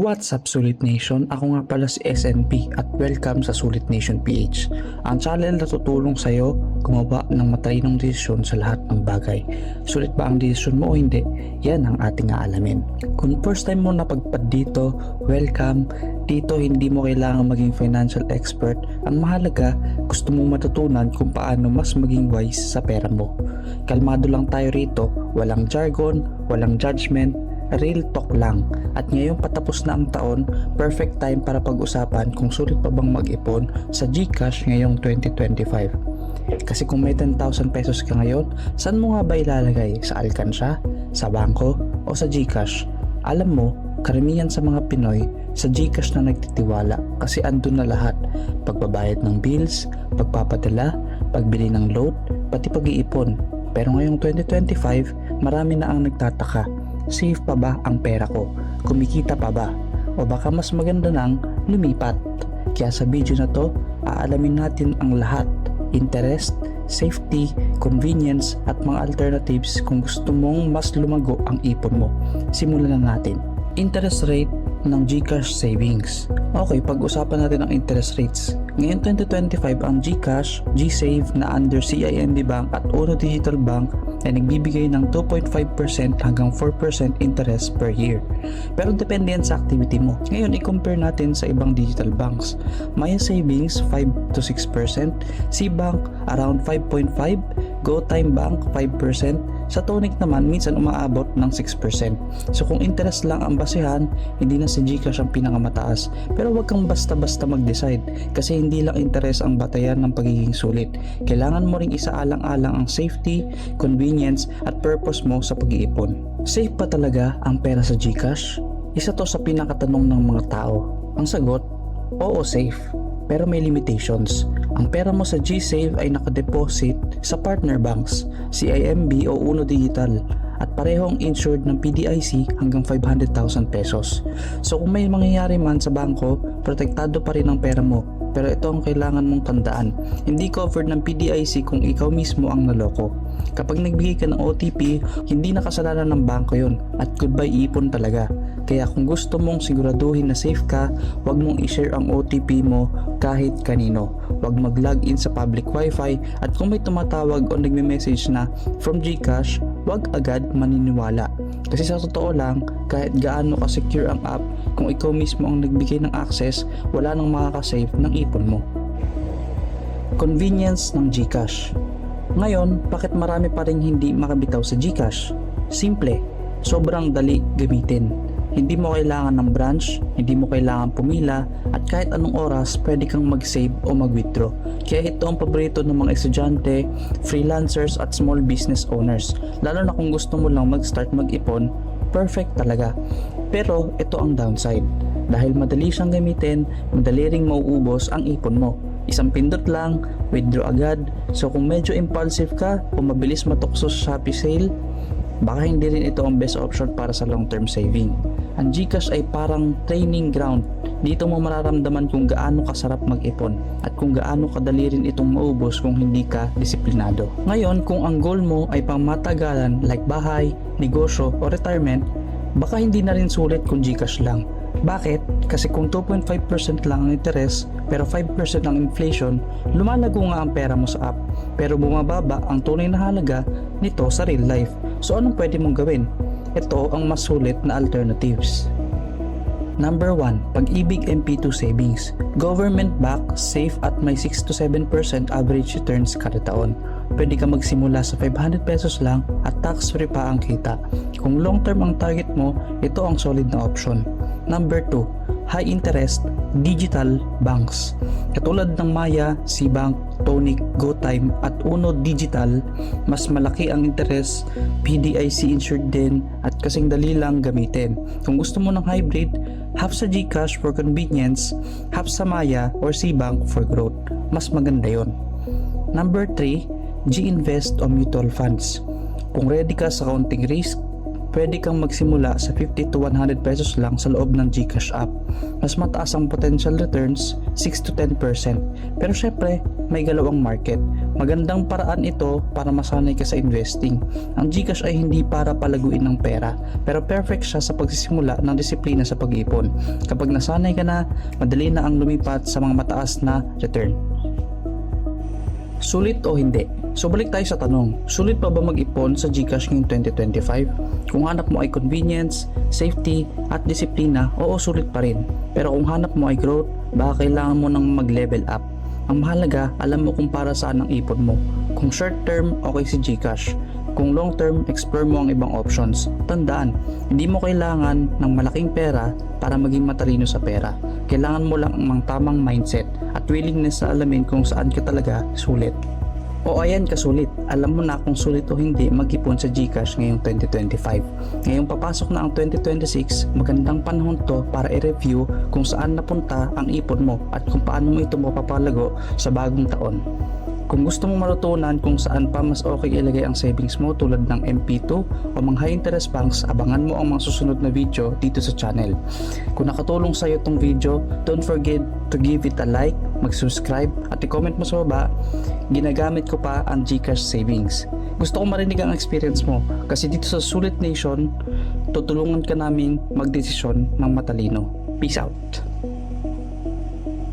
What's up Sulit Nation? Ako nga pala si SNP at welcome sa Sulit Nation PH. Ang channel na tutulong sa iyo gumawa ng matalinong desisyon sa lahat ng bagay. Sulit ba ang desisyon mo o hindi? Yan ang ating aalamin. Kung first time mo napagpad dito, welcome. Dito hindi mo kailangan maging financial expert. Ang mahalaga, gusto mong matutunan kung paano mas maging wise sa pera mo. Kalmado lang tayo rito, walang jargon, walang judgment, real talk lang. At ngayong patapos na ang taon, perfect time para pag-usapan kung sulit pa bang mag-ipon sa GCash ngayong 2025. Kasi kung may 10,000 pesos ka ngayon, saan mo nga ba ilalagay? Sa alkansya? Sa bangko? O sa GCash? Alam mo, karamihan sa mga Pinoy, sa GCash na nagtitiwala kasi andun na lahat. Pagbabayad ng bills, pagpapadala, pagbili ng load, pati pag-iipon. Pero ngayong 2025, marami na ang nagtataka safe pa ba ang pera ko? Kumikita pa ba? O baka mas maganda nang lumipat? Kaya sa video na to, aalamin natin ang lahat. Interest, safety, convenience at mga alternatives kung gusto mong mas lumago ang ipon mo. Simulan na natin. Interest rate ng GCash savings. Okay, pag-usapan natin ang interest rates. Ngayon 2025 ang GCash, GSave na under CIMB Bank at Uno Digital Bank ay nagbibigay ng 2.5% hanggang 4% interest per year. Pero depende yan sa activity mo. Ngayon, i-compare natin sa ibang digital banks. Maya Savings 5 to 6%, C-Bank around 5.5, GoTime Bank 5%, sa Tonic naman minsan umaabot ng 6%. So kung interest lang ang basehan, hindi na si Gcash ang pinakamataas. Pero wag kang basta-basta mag-decide kasi hindi lang interest ang batayan ng pagiging sulit. Kailangan mo ring isaalang-alang ang safety, convenience at purpose mo sa pag-iipon. Safe pa talaga ang pera sa Gcash? Isa to sa pinakatanong ng mga tao. Ang sagot, oo safe pero may limitations. Ang pera mo sa GSave ay nakadeposit sa partner banks, CIMB o Uno Digital at parehong insured ng PDIC hanggang 500,000 pesos. So kung may mangyayari man sa bangko, protektado pa rin ang pera mo. Pero ito ang kailangan mong tandaan. Hindi covered ng PDIC kung ikaw mismo ang naloko. Kapag nagbigay ka ng OTP, hindi nakasalanan ng bangko yon at goodbye ipon talaga. Kaya kung gusto mong siguraduhin na safe ka, huwag mong i-share ang OTP mo kahit kanino. Huwag mag-login sa public wifi at kung may tumatawag o nagme-message na from Gcash, huwag agad maniniwala. Kasi sa totoo lang, kahit gaano ka-secure ang app, kung ikaw mismo ang nagbigay ng access, wala nang makakasave ng ipon mo. Convenience ng Gcash Ngayon, bakit marami pa rin hindi makabitaw sa Gcash? Simple, sobrang dali gamitin. Hindi mo kailangan ng branch, hindi mo kailangan pumila, at kahit anong oras pwede kang mag-save o mag-withdraw. Kaya ito ang paborito ng mga estudyante, freelancers at small business owners. Lalo na kung gusto mo lang mag-start mag-ipon, perfect talaga. Pero ito ang downside. Dahil madali siyang gamitin, madali ring mauubos ang ipon mo. Isang pindot lang, withdraw agad. So kung medyo impulsive ka o mabilis matukso sa Shopee sale, baka hindi rin ito ang best option para sa long-term saving. Ang Gcash ay parang training ground. Dito mo mararamdaman kung gaano kasarap mag-ipon at kung gaano kadali rin itong maubos kung hindi ka disiplinado. Ngayon, kung ang goal mo ay pang matagalan like bahay, negosyo o retirement, baka hindi na rin sulit kung Gcash lang. Bakit? Kasi kung 2.5% lang ang interest pero 5% ang inflation, lumalago nga ang pera mo sa app pero bumababa ang tunay na halaga nito sa real life. So anong pwede mong gawin? Ito ang mas sulit na alternatives. Number 1, Pag-ibig MP2 Savings. Government backed, safe at may 6 to 7% average returns kada taon. Pwede ka magsimula sa 500 pesos lang at tax-free pa ang kita. Kung long term ang target mo, ito ang solid na option. Number 2, high interest digital banks. Katulad ng Maya, Cbank, Tonic, GoTime at Uno Digital, mas malaki ang interest, PDIC insured din at kasing dali lang gamitin. Kung gusto mo ng hybrid, half sa GCash for convenience, half sa Maya or Cbank for growth. Mas maganda yon. Number 3, G-Invest o Mutual Funds. Kung ready ka sa counting risk, pwede kang magsimula sa 50 to 100 pesos lang sa loob ng GCash app. Mas mataas ang potential returns, 6 to 10%. Pero syempre, may galawang market. Magandang paraan ito para masanay ka sa investing. Ang GCash ay hindi para palaguin ng pera, pero perfect siya sa pagsisimula ng disiplina sa pag-ipon. Kapag nasanay ka na, madali na ang lumipat sa mga mataas na return. Sulit o hindi? So balik tayo sa tanong, sulit pa ba mag-ipon sa GCash ngayong 2025? Kung hanap mo ay convenience, safety, at disiplina, oo sulit pa rin. Pero kung hanap mo ay growth, baka kailangan mo nang mag-level up. Ang mahalaga, alam mo kung para saan ang ipon mo. Kung short term, okay si GCash. Kung long term, explore mo ang ibang options. Tandaan, hindi mo kailangan ng malaking pera para maging matalino sa pera. Kailangan mo lang ang tamang mindset at willingness sa alamin kung saan ka talaga sulit. O ayan kasulit, alam mo na kung sulit o hindi mag-ipon sa GCash ngayong 2025. Ngayong papasok na ang 2026, magandang panahon to para i-review kung saan napunta ang ipon mo at kung paano mo ito mapapalago sa bagong taon. Kung gusto mong marutunan kung saan pa mas okay ilagay ang savings mo tulad ng MP2 o mga high interest banks, abangan mo ang mga susunod na video dito sa channel. Kung nakatulong sa iyo itong video, don't forget to give it a like, mag-subscribe at i-comment mo sa baba, ginagamit ko pa ang Gcash savings. Gusto ko marinig ang experience mo kasi dito sa Sulit Nation, tutulungan ka namin magdesisyon ng matalino. Peace out!